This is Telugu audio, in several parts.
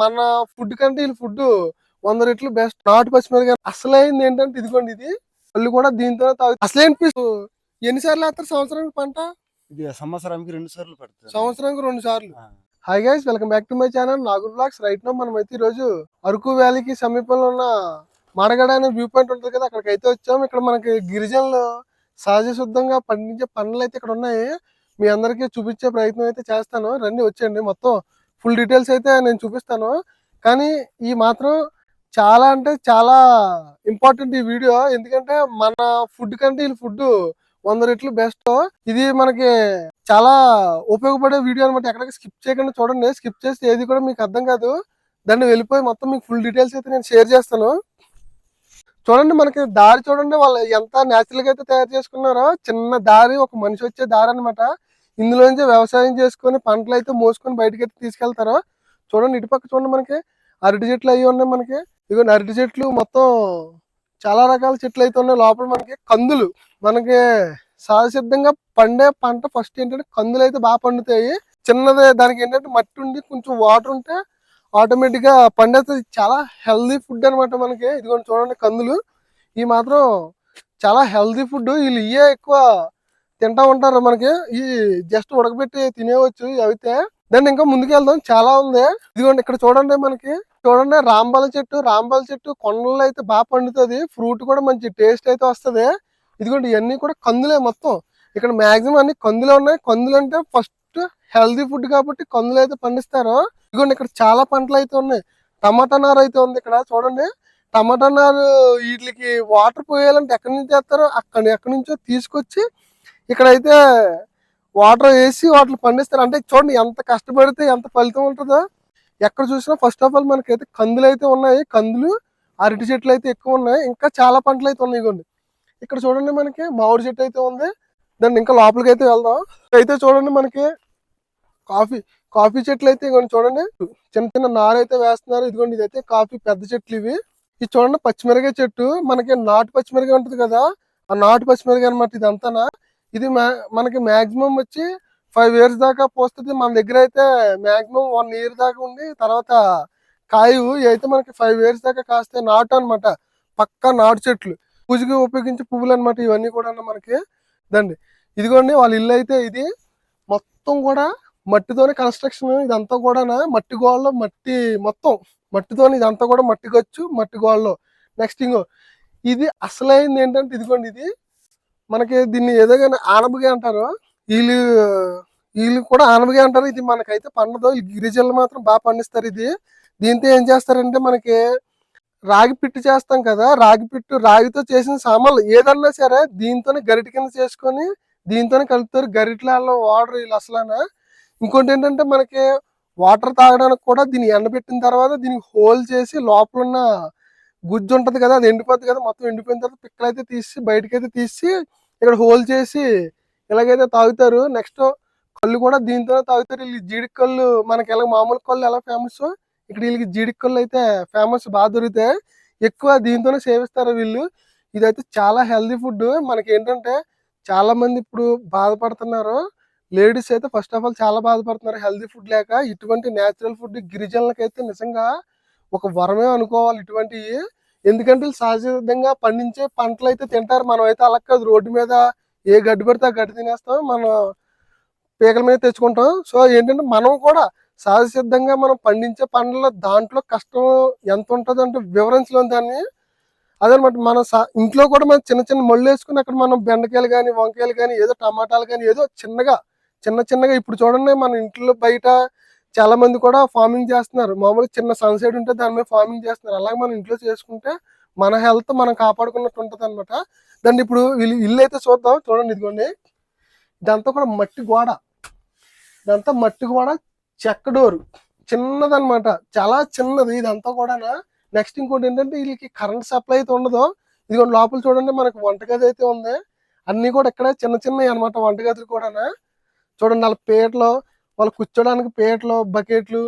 మన ఫుడ్ కంటే వీళ్ళ ఫుడ్ వంద రెట్లు బెస్ట్ నాటు పచ్చిమిరకాయ అసలైంది ఏంటంటే ఇదిగోండి ఇది. వాళ్ళు కూడా దీంతో తాగు. అసలైన పీస్? ఎన్నిసార్లు వేస్తారు సంవత్సరానికి పంట? ఇది సంవత్సరానికి రెండు సార్లు పెడతారు సంవత్సరానికి రెండు సార్లు. Hi guys welcome back to my channel Nagur blogs right now మనం అయితే ఈరోజు అరకు వ్యాలీకి సమీపంలో ఉన్న మాడగడ అనే వ్యూ పాయింట్ ఉంటుంది కదా అక్కడికి అయితే వచ్చాము. ఇక్కడ మనకి గిరిజనులు సహజ శుద్ధంగా పండించే పండ్లు అయితే ఇక్కడ ఉన్నాయి. మీ అందరికీ చూపించే ప్రయత్నం అయితే చేస్తాను. రండి వచ్చేయండి. మొత్తం ఫుల్ డీటెయిల్స్ అయితే నేను చూపిస్తాను. కానీ ఈ మాత్రం చాలా అంటే చాలా ఇంపార్టెంట్ ఈ వీడియో. ఎందుకంటే మన ఫుడ్ కంటే వీళ్ళ ఫుడ్ వంద రెట్లు బెస్ట్. ఇది మనకి చాలా ఉపయోగపడే వీడియో అనమాట ఎక్కడికి స్కిప్ చేయకుండా చూడండి. స్కిప్ చేస్తే ఏది కూడా మీకు అర్థం కాదు. దాన్ని వెళ్ళిపోయి మొత్తం మీకు ఫుల్ డీటెయిల్స్ అయితే నేను షేర్ చేస్తాను. చూడండి మనకి దారి చూడండి. వాళ్ళు ఎంత న్యాచురల్గా అయితే తయారు చేసుకున్నారో చిన్న దారి ఒక మనిషి వచ్చే దారి అనమాట ఇందులోంచి వ్యవసాయం చేసుకొని పంటలు అయితే మోసుకొని బయటకి అయితే తీసుకెళ్తారు? చూడండి ఇటుపక్క చూడండి మనకి. అరటి చెట్లు అవి ఉన్నాయి మనకి. ఇగో అరటి చెట్లు మొత్తం చాలా రకాల చెట్లు అయితే ఉన్నాయి. లోపల మనకి కందులు. మనకి సహజసిద్ధంగా పండే పంట ఫస్ట్ ఏంటంటే కందులు అయితే బాగా పండుతాయి. చిన్నది దానికి ఏంటంటే మట్టి ఉండి కొంచెం వాటర్ ఉంటే ఆటోమేటిక్గా పండేస్తుంది చాలా హెల్దీ ఫుడ్ అనమాట మనకి. ఇదిగోండి చూడండి కందులు. ఈ మాత్రం చాలా హెల్దీ ఫుడ్ వీళ్ళు ఇవే ఎక్కువ తింటా ఉంటారు మనకి. ఈ జస్ట్ ఉడకబెట్టి తినేవచ్చు అయితే. దాన్ని ఇంకా ముందుకు వెళ్దాం చాలా ఉంది. ఇదిగోండి ఇక్కడ చూడండి మనకి. చూడండి రాంబాల చెట్టు రాంబాల చెట్టు కొండల్లో అయితే బాగా పండుతుంది. ఫ్రూట్ కూడా మంచి టేస్ట్ అయితే వస్తది. ఇదిగోండి ఇవన్నీ కూడా కందులే మొత్తం. ఇక్కడ మాక్సిమం అన్ని కందులే ఉన్నాయి. కందులు అంటే ఫస్ట్ హెల్దీ ఫుడ్ కాబట్టి కందులు అయితే పండిస్తారు. ఇదిగోండి ఇక్కడ చాలా పంటలు అయితే ఉన్నాయి. టమాటా నారు అయితే ఉంది ఇక్కడ చూడండి. టమాటా నారు వీటికి వాటర్ పోయాలంటే ఎక్కడి నుంచి చేస్తారో అక్కడ ఎక్కడి నుంచో తీసుకొచ్చి ఇక్కడైతే వాటర్ వేసి వాటిని పండిస్తారు. అంటే చూడండి ఎంత కష్టపడితే ఎంత ఫలితం ఉంటుందో. ఎక్కడ చూసినా ఫస్ట్ ఆఫ్ ఆల్ మనకైతే కందులు అయితే ఉన్నాయి. కందులు అరటి చెట్లు అయితే ఎక్కువ ఉన్నాయి. ఇంకా చాలా పంటలు అయితే ఉన్నాయి ఇగోండి. ఇక్కడ చూడండి మనకి మామిడి చెట్టు అయితే ఉంది. దాన్ని ఇంకా లోపలికి అయితే వెళ్దాం. అయితే చూడండి మనకి కాఫీ కాఫీ చెట్లు అయితే ఇగోండి చూడండి. చిన్న చిన్న నార అయితే వేస్తున్నారు. ఇదిగోండి ఇదైతే కాఫీ పెద్ద చెట్లు ఇవి. ఇది చూడండి పచ్చిమిరకాయ చెట్టు. మనకి నాటు పచ్చిమిరకాయ ఉంటుంది కదా. ఆ నాటు పచ్చిమిరకాయ అనమాట ఇదంతానా. ఇది మా- మనకి మాక్సిమం వచ్చి ఫైవ్ ఇయర్స్ దాకా పోస్తుంది. మన దగ్గర అయితే మాక్సిమం వన్ ఇయర్ దాకా ఉండి తర్వాత కాయవు అయితే మనకి ఫైవ్ ఇయర్స్ దాకా కాస్తే నాటు అనమాట పక్క నాటు చెట్లు. పూజకి ఉపయోగించే పువ్వులు అనమాట ఇవన్నీ కూడా మనకి దండి ఇదిగోండి వాళ్ళ ఇల్లు అయితే ఇది. మొత్తం కూడా మట్టితోనే కన్స్ట్రక్షన్ ఇదంతా కూడా మట్టి గోడలో మట్టి మొత్తం. మట్టితోని ఇదంతా కూడా మట్టి గచ్చు మట్టి గోడలో. నెక్స్ట్ ఇంకో. ఇది అసలైంది ఏంటంటే ఇదిగోండి ఇది. మనకి దీన్ని ఏదో కానీ ఆనబగా అంటారు. వీళ్ళు వీళ్ళు కూడా ఆనబగా అంటారు. ఇది మనకైతే పండదు. గిరిజనులు మాత్రం బాగా పండిస్తారు ఇది. దీంతో ఏం చేస్తారంటే మనకి రాగి పిట్టు చేస్తాం కదా. రాగి పిట్టు రాగితో చేసిన సామాన్లు ఏదన్నా సరే దీంతోనే గరిట కింద చేసుకొని దీంతోనే కలుపుతారు. గరిటలలో వాటర్ వీళ్ళు అసలనా. ఇంకోటి ఏంటంటే మనకి వాటర్ తాగడానికి కూడా దీన్ని ఎండబెట్టిన తర్వాత దీనికి హోల్ చేసి లోపల ఉన్న గుజ్జు ఉంటుంది కదా అది ఎండిపోద్ది కదా. మొత్తం ఎండిపోయిన తర్వాత పిక్కలైతే తీసి బయటకి అయితే తీసి ఇక్కడ హోల్ చేసి ఇలాగైతే తాగుతారు నెక్స్ట్ కళ్ళు కూడా దీంతోనే తాగుతారు. వీళ్ళకి జీడికి కళ్ళు మనకి ఎలా మామూలు కళ్ళు ఎలా ఫేమస్ ఇక్కడ వీళ్ళకి జీడికి కళ్ళు అయితే ఫేమస్ బాగా దొరుకుతాయి. ఎక్కువ దీంతోనే సేవిస్తారు వీళ్ళు. ఇదైతే చాలా హెల్దీ ఫుడ్ మనకి ఏంటంటే చాలా మంది ఇప్పుడు బాధపడుతున్నారు. లేడీస్ అయితే ఫస్ట్ ఆఫ్ ఆల్ చాలా బాధపడుతున్నారు హెల్దీ ఫుడ్ లేక. ఇటువంటి నేచురల్ ఫుడ్ గిరిజనులకైతే నిజంగా ఒక వరమే అనుకోవాలి ఇటువంటివి. ఎందుకంటే సహజ సహజంగా పండించే పంటలు అయితే తింటారు. మనం అయితే అలా కాదు. రోడ్డు మీద ఏ గడ్డి పెడితే ఆ గడ్డి తినేస్తాం. మనం పీకల మీద తెచ్చుకుంటాం. సో ఏంటంటే మనం కూడా సహజ సిద్ధంగా మనం పండించే పంటల దాంట్లో కష్టం ఎంత ఉంటుందో అంటే వివరించలేం దాన్ని. అదనమాట మన ఇంట్లో కూడా మనం చిన్న చిన్న మళ్ళు వేసుకుని అక్కడ మనం బెండకాయలు కానీ వంకాయలు కానీ ఏదో టమాటాలు కానీ ఏదో చిన్నగా చిన్న చిన్నగా ఇప్పుడు చూడండి మన ఇంట్లో బయట చాలా మంది కూడా ఫార్మింగ్ చేస్తున్నారు. మామూలుగా చిన్న సన్సెట్ ఉంటే దాని మీద ఫార్మింగ్ చేస్తున్నారు. అలాగే మనం ఇంట్లో చేసుకుంటే మన హెల్త్ మనం కాపాడుకున్నట్టు ఉంటుంది అనమాట దాన్ని ఇప్పుడు వీళ్ళు ఇల్లు అయితే చూద్దాం. చూడండి ఇదిగోండి. ఇదంతా కూడా మట్టి గోడ. ఇదంతా మట్టి గోడ చెక్క డోరు. చిన్నదనమాట చాలా చిన్నది ఇదంతా కూడా నెక్స్ట్ ఇంకోటి ఏంటంటే వీళ్ళకి కరెంట్ సప్లై అయితే ఉండదు. ఇదిగోండి లోపల చూడండి మనకు వంటగది అయితే ఉంది. అన్నీ కూడా ఇక్కడ చిన్న చిన్నవి అనమాట వంటగదులు కూడా చూడండి వాళ్ళ పీటలు వాళ్ళు కూర్చోడానికి పీటలు బకెట్లు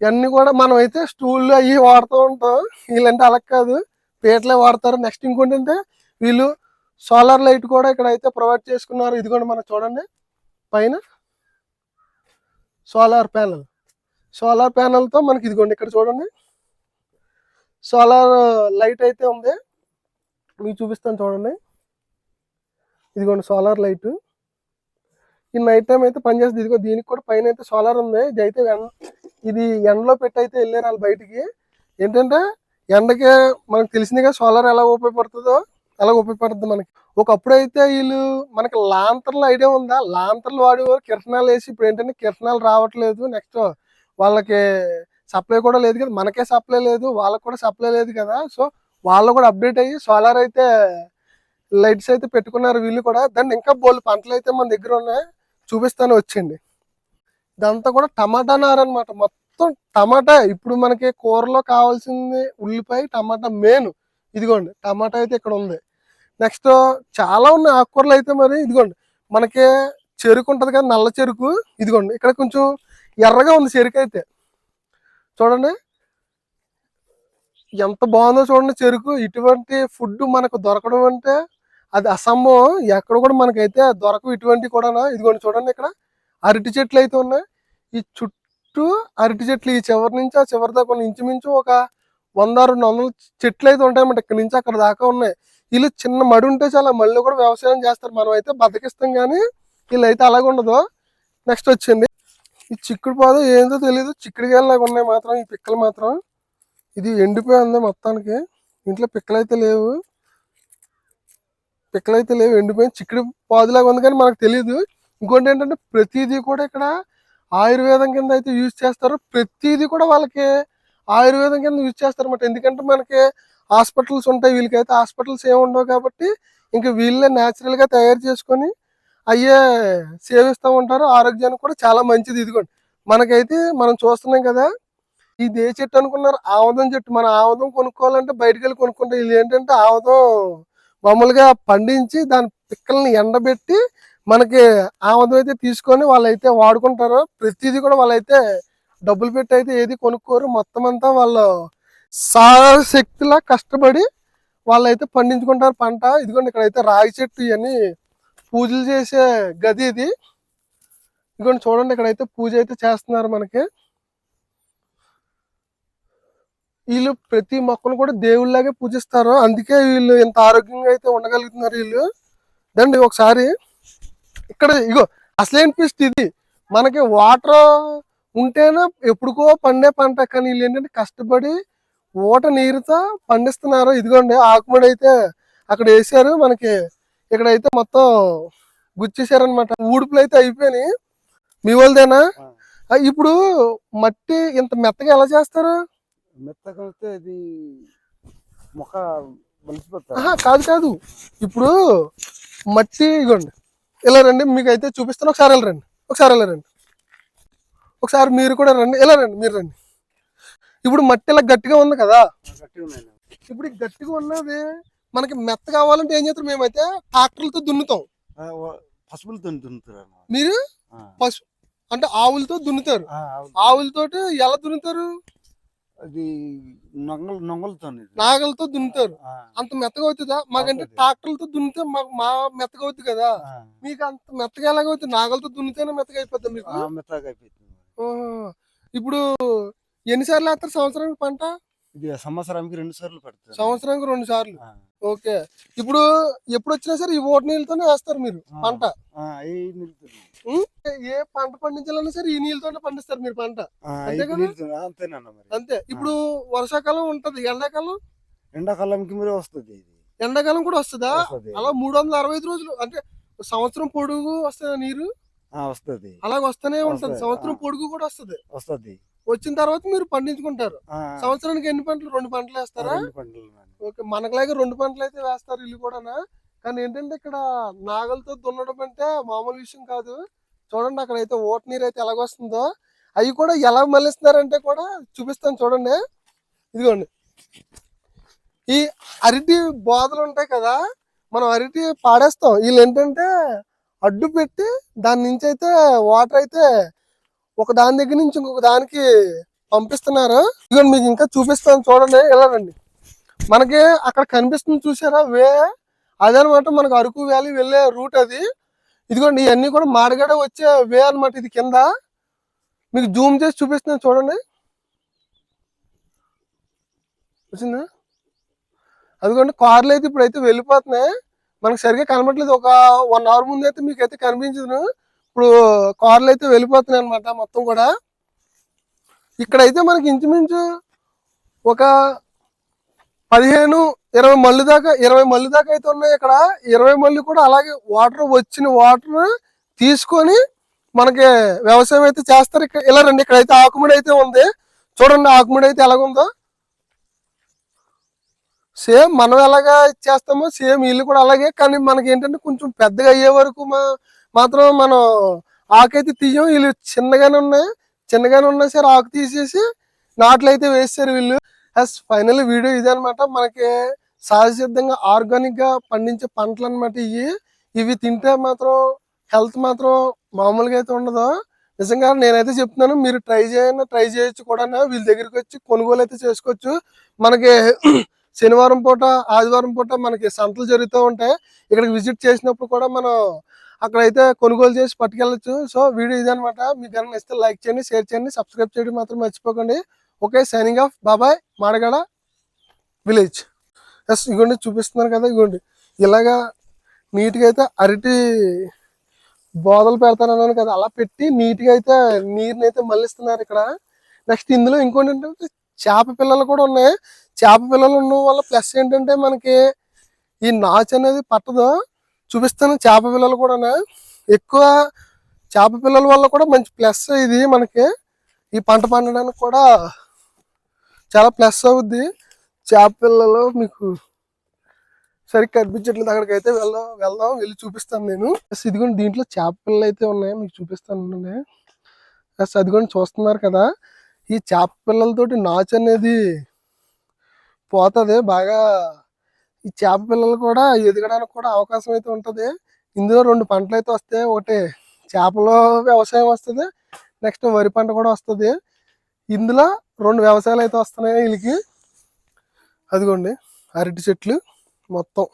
ఇవన్నీ కూడా మనం అయితే స్టూళ్ళు అవి వాడుతూ ఉంటాం. వీళ్ళంటే అలా కాదు. పీటలే వాడతారు. నెక్స్ట్ ఇంకోటి అంటే వీళ్ళు సోలార్ లైట్ కూడా ఇక్కడ అయితే ప్రొవైడ్ చేసుకున్నారు. ఇదిగోండి మనం చూడండి. పైన సోలార్ ప్యానల్. సోలార్ ప్యానల్తో మనకి ఇదిగోండి ఇక్కడ చూడండి. సోలార్ లైట్ అయితే ఉంది. మీకు చూపిస్తాను చూడండి. ఇదిగోండి సోలార్ లైట్. ఈ నైట్ టైం అయితే పనిచేస్తుంది ఇదిగో దీనికి కూడా పైన అయితే సోలార్ ఉంది. ఇది అయితే ఇది ఎండలో పెట్టి అయితే వెళ్ళారు వాళ్ళు బయటికి. ఏంటంటే ఎండకి మనకు తెలిసిందిగా సోలార్ ఎలా ఉపయోగపడుతుందో ఎలా ఉపయోగపడుతుంది మనకి. ఒకప్పుడు అయితే వీళ్ళు మనకి లాంతర్లు ఐడియా ఉందా? లాంతర్లు వాడేవారు కిరసనాలు వేసి ఇప్పుడు ఏంటంటే కిరసనాలు రావట్లేదు. నెక్స్ట్ వాళ్ళకి సప్లై కూడా లేదు కదా. మనకే సప్లై లేదు వాళ్ళకి కూడా సప్లై లేదు కదా. సో వాళ్ళు కూడా అప్డేట్ అయ్యి సోలార్ అయితే లైట్స్ అయితే పెట్టుకున్నారు వీళ్ళు కూడా. దాన్ని ఇంకా బోల్ పంటలు అయితే మన దగ్గర ఉన్నాయి. చూపిస్తాను వచ్చండి ఇదంతా కూడా టమాటా నార అనమాట మొత్తం టమాటా. ఇప్పుడు మనకి కూరలో కావాల్సింది ఉల్లిపాయ టమాటా మెయిన్ ఇదిగోండి టమాటా అయితే ఇక్కడ ఉంది. నెక్స్ట్ చాలా ఉన్నాయి ఆకుకూరలు అయితే మరి. ఇదిగోండి మనకి చెరుకు ఉంటుంది కదా నల్ల చెరుకు. ఇదిగోండి ఇక్కడ కొంచెం ఎర్రగా ఉంది చెరుకు అయితే. చూడండి ఎంత బాగుందో చూడండి చెరుకు. ఇటువంటి ఫుడ్ మనకు దొరకడం అంటే అది అసంభవం ఎక్కడ కూడా మనకైతే దొరకవు. ఇటువంటి కూడా ఇదిగోండి చూడండి ఇక్కడ. అరటి చెట్లు అయితే ఉన్నాయి. ఈ చుట్టూ అరటి చెట్లు ఈ చివరి నుంచి ఆ చివరి దాకా ఉన్న ఇంచుమించు ఒక వంద రెండు వందల చెట్లు అయితే ఉంటాయన్నమాట ఇక్కడ నుంచి అక్కడ దాకా ఉన్నాయి. వీళ్ళు చిన్న మడి ఉంటే చాలా మళ్ళీ కూడా వ్యవసాయం చేస్తారు. మనం అయితే బతికిస్తాం కానీ వీళ్ళు అయితే అలాగ ఉండదు. నెక్స్ట్ వచ్చింది. ఈ చిక్కుడు పాదు ఏందో తెలియదు చిక్కుడుకాయలాగా ఉన్నాయి మాత్రం. ఈ పిక్కలు మాత్రం. ఇది ఎండిపోయి ఉంది మొత్తానికి. ఇంట్లో పిక్కలు అయితే లేవు. పిక్కలు అయితే లేవు ఎండిపోయి చిక్కుడు పాదులాగా ఉంది కానీ మనకు తెలియదు ఇంకోటి ఏంటంటే ప్రతిదీ కూడా ఇక్కడ ఆయుర్వేదం కింద అయితే యూజ్ చేస్తారు. ప్రతిదీ కూడా వాళ్ళకి ఆయుర్వేదం కింద యూజ్ చేస్తారు అన్నమాట ఎందుకంటే మనకి హాస్పిటల్స్ ఉంటాయి వీళ్ళకైతే హాస్పిటల్స్ ఏమి ఉండవు కాబట్టి ఇంకా వీళ్ళే న్యాచురల్గా తయారు చేసుకొని అయ్యే సేవిస్తూ ఉంటారు. ఆరోగ్యానికి కూడా చాలా మంచిది. ఇదిగోండి మనకైతే మనం చూస్తున్నాం కదా ఇది ఏ చెట్టు అనుకున్నారు ఆముదం చెట్టు. మనం ఆముదం కొనుక్కోవాలంటే బయటకు వెళ్ళి కొనుక్కుంటే. వీళ్ళు ఏంటంటే ఆముదం మామూలుగా పండించి దాని పిక్కల్ని ఎండబెట్టి మనకి ఆమదం అయితే తీసుకొని వాళ్ళైతే వాడుకుంటారు. ప్రతిదీ కూడా వాళ్ళైతే డబ్బులు పెట్టి అయితే ఏది కొనుక్కోరు. మొత్తం అంతా వాళ్ళు సాశక్తిలా కష్టపడి వాళ్ళైతే పండించుకుంటారు పంట. ఇదిగోండి ఇక్కడైతే రాగి చెట్టు ఇవన్నీ పూజలు చేసే గది ఇది. ఇదిగోండి చూడండి ఇక్కడైతే పూజ అయితే చేస్తున్నారు మనకి. వీళ్ళు ప్రతి మొక్కను కూడా దేవుళ్ళలాగే పూజిస్తారు. అందుకే వీళ్ళు ఇంత ఆరోగ్యంగా అయితే ఉండగలుగుతున్నారు వీళ్ళు. దండి ఒకసారి ఇక్కడ ఇగో అసలేం ట్విస్ట్ ఇది? మనకి వాటర్ ఉంటేనే ఎప్పుడుకో పండే పంట కానీ వీళ్ళు ఏంటంటే కష్టపడి ఊట నీరుతో పండిస్తున్నారు. ఇదిగోండి ఆకుమడి అయితే అక్కడ వేసారు మనకి ఇక్కడైతే మొత్తం గుచ్చేసారనమాట ఊడుపులు అయితే అయిపోయినాయి. మీ వాళ్ళదేనా? ఇప్పుడు మట్టి ఇంత మెత్తగా ఎలా చేస్తారు? మెత్తగా వస్తే ఇది మొక్క కాదు కాదు. ఇప్పుడు మట్టి ఇగోండి. ఇలా రండి మీకు అయితే చూపిస్తాను. ఒకసారి ఇలా రండి. ఒకసారి ఇలా రండి. ఒకసారి మీరు కూడా రండి. ఇలా రండి మీరు రండి. ఇప్పుడు మట్టి ఇలా గట్టిగా ఉంది కదా. ఇప్పుడు గట్టిగా ఉన్నది మనకి మెత్త కావాలంటే ఏం చేస్తారు మేమైతే ట్రాక్టర్లతో దున్నుతాం. దున్నుతారు అన్నమాట. మీరు. పశు అంటే ఆవులతో దున్నుతారు. ఆ, అవును. ఆవులతోటి ఎలా దున్నుతారు? అది నొంగలు నొంగలతో నాగలతో దున్నుతారు. అంత మెత్తగా అవుతుందా? మాకంటే అవుతుంది. ట్రాక్టర్లతో దున్నితే మాకు మా మెత్తగా అవుతుంది కదా. మీకు అంత మెత్తగా ఎలాగవుతుంది నాగలతో దున్నితేనే మెత్తగా అయిపోతుంది మీకు? మెత్తగా అయిపోతుంది. ఇప్పుడు ఎన్నిసార్లు వేస్తారు సంవత్సరానికి పంట? ఇది సంవత్సరానికి రెండు సార్లు పెడతారు సంవత్సరానికి రెండు సార్లు. ఓకే. ఇప్పుడు ఎప్పుడు వచ్చినా సరే ఈ ఓటు నీళ్ళతోనే వేస్తారు మీరు. పంట. పంట పండించాలన్నా సరే ఈ నీళ్ళతోనే పండిస్తారు మీరు పంట. అంతే అంతేనన్న మరి? ఇప్పుడు వర్షాకాలం ఉంటది ఎండాకాలం? ఎండాకాలంకి మరి వస్తుంది ఇది. ఎండాకాలం కూడా వస్తుందా. అలా మూడు వందల అరవై ఐదు రోజులు అంటే సంవత్సరం పొడుగు వస్తుందా నీరు? వస్తది. అలాగ వస్తూనే ఉంటది. సంవత్సరం. పొడుగు కూడా వస్తది. వస్తది. వచ్చిన తర్వాత మీరు పండించుకుంటారు. సంవత్సరానికి ఎన్ని పంటలు? రెండు పంటలు వేస్తారా. ఓకే మనకులాగే రెండు పంటలు అయితే వేస్తారు ఇల్లు కూడానా? కానీ ఏంటంటే ఇక్కడ నాగలతో దున్నడం అంటే మామూలు విషయం కాదు. చూడండి అక్కడ అయితే ఓట నీరు అయితే ఎలాగొస్తుందో. అవి కూడా ఎలా మళ్ళిస్తున్నారంటే కూడా చూపిస్తాను చూడండి. ఇదిగోండి. ఈ అరటి బోధలు ఉంటాయి కదా మనం అరటి పాడేస్తాం. వీళ్ళు ఏంటంటే అడ్డు పెట్టి దాని నుంచి అయితే వాటర్ అయితే ఒక దాని దగ్గర నుంచి ఇంకొక దానికి పంపిస్తున్నారు. ఇదిగోండి మీకు ఇంకా చూపిస్తాను చూడండి. ఇలా రండి. మనకి అక్కడ కనిపిస్తుంది చూసారా? వే అదనమాట మనకు అరకు వ్యాలీ వెళ్ళే రూట్ అది. ఇదిగోండి ఇవన్నీ కూడా మాడగడ వచ్చే వే అన్నమాట ఇది కింద. మీకు జూమ్ చేసి చూపిస్తున్నాను చూడండి. వచ్చిందా? అదిగోండి కార్లు అయితే ఇప్పుడైతే వెళ్ళిపోతున్నాయి. మనకు సరిగ్గా కనబడలేదు. ఒక వన్ అవర్ ముందు అయితే మీకు అయితే కనిపించదు. ఇప్పుడు కార్లు అయితే వెళ్ళిపోతున్నాయి అనమాట మొత్తం కూడా. ఇక్కడైతే మనకి ఇంచుమించు ఒక పదిహేను ఇరవై మళ్ళీ దాకా ఇరవై మళ్ళీ దాకా అయితే ఉన్నాయి ఇక్కడ. ఇరవై మళ్ళీ కూడా అలాగే వాటర్ వచ్చిన వాటర్ తీసుకొని మనకి వ్యవసాయం అయితే చేస్తారు. ఇక్కడ ఇలా రండి ఇక్కడైతే ఆకుముడి అయితే ఉంది. చూడండి ఆకుముడి అయితే ఎలాగుందో. సేమ్ మనం ఎలాగా చేస్తామో సేమ్ వీళ్ళు కూడా అలాగే. కానీ మనకి ఏంటంటే కొంచెం పెద్దగా అయ్యే వరకు మా- మాత్రం మనం ఆకైతే తీయం. వీళ్ళు చిన్నగానే ఉన్నాయి. చిన్నగానే ఉన్నా సరే ఆకు తీసేసి నాట్లు అయితే వేస్తారు వీళ్ళు. అస్ ఫైనల్ వీడియో ఇదే అనమాట మనకి సహజ సిద్ధంగా ఆర్గానిక్గా పండించే పంటలు అనమాట ఇవి ఇవి తింటే మాత్రం హెల్త్ మాత్రం మామూలుగా అయితే ఉండదు. నిజంగా నేనైతే చెప్తున్నాను మీరు ట్రై చేయను ట్రై చేయొచ్చు కూడా వీళ్ళ దగ్గరికి వచ్చి కొనుగోలు అయితే చేసుకోవచ్చు. మనకి శనివారం పూట ఆదివారం పూట మనకి సంతలు జరుగుతూ ఉంటాయి. ఇక్కడికి విజిట్ చేసినప్పుడు కూడా మనం అక్కడైతే కొనుగోలు చేసి పట్టుకెళ్ళచ్చు. సో వీడియో ఇదనమాట మీకు కనుక నచ్చితే లైక్ చేయండి షేర్ చేయండి సబ్స్క్రైబ్ చేయడం మాత్రం మర్చిపోకండి. ఓకే సైనింగ్ ఆఫ్ బాబాయ్ మాడగడ విలేజ్ ఎస్ ఇగోండి చూపిస్తున్నారు కదా ఇగోండి. ఇలాగా నీట్గా అయితే అరటి బోదలు పెడతానన్నాను కదా అలా పెట్టి నీట్గా అయితే నీరుని అయితే మళ్ళిస్తున్నారు ఇక్కడ. నెక్స్ట్ ఇందులో ఇంకోటి ఏంటంటే చేప పిల్లలు కూడా ఉన్నాయి. చేప పిల్లలు ఉండడం వల్ల ప్లస్ ఏంటంటే మనకి ఈ నాచు అనేది పట్టదు. చూపిస్తాను చేప పిల్లలు కూడా ఎక్కువ చేప పిల్లల వల్ల కూడా మంచి ప్లస్ ఇది మనకి. ఈ పంట పండడానికి కూడా చాలా ప్లస్ అవుద్ది. చేప పిల్లలు మీకు సరిగ్గా కనిపించట్లేదు అక్కడికి అయితే వెళ్దాం వెళ్దాం వెళ్ళి చూపిస్తాను నేను. ఇదిగోండి దీంట్లో చేప పిల్లలు అయితే ఉన్నాయి. మీకు చూపిస్తాను అదిగోండి చూస్తున్నారు కదా. ఈ చేప పిల్లలతోటి నాచు అనేది పోతుంది. బాగా ఈ చేప పిల్లలు కూడా ఎదగడానికి కూడా అవకాశం అయితే ఉంటుంది. ఇందులో రెండు పంటలు అయితే వస్తాయి ఒకటి చేపల వ్యవసాయం వస్తుంది. నెక్స్ట్ వరి పంట కూడా వస్తుంది. ఇందులో రెండు వ్యవసాయాలు అయితే వస్తున్నాయి వీళ్ళకి. అదిగోండి అరటి చెట్లు మొత్తం.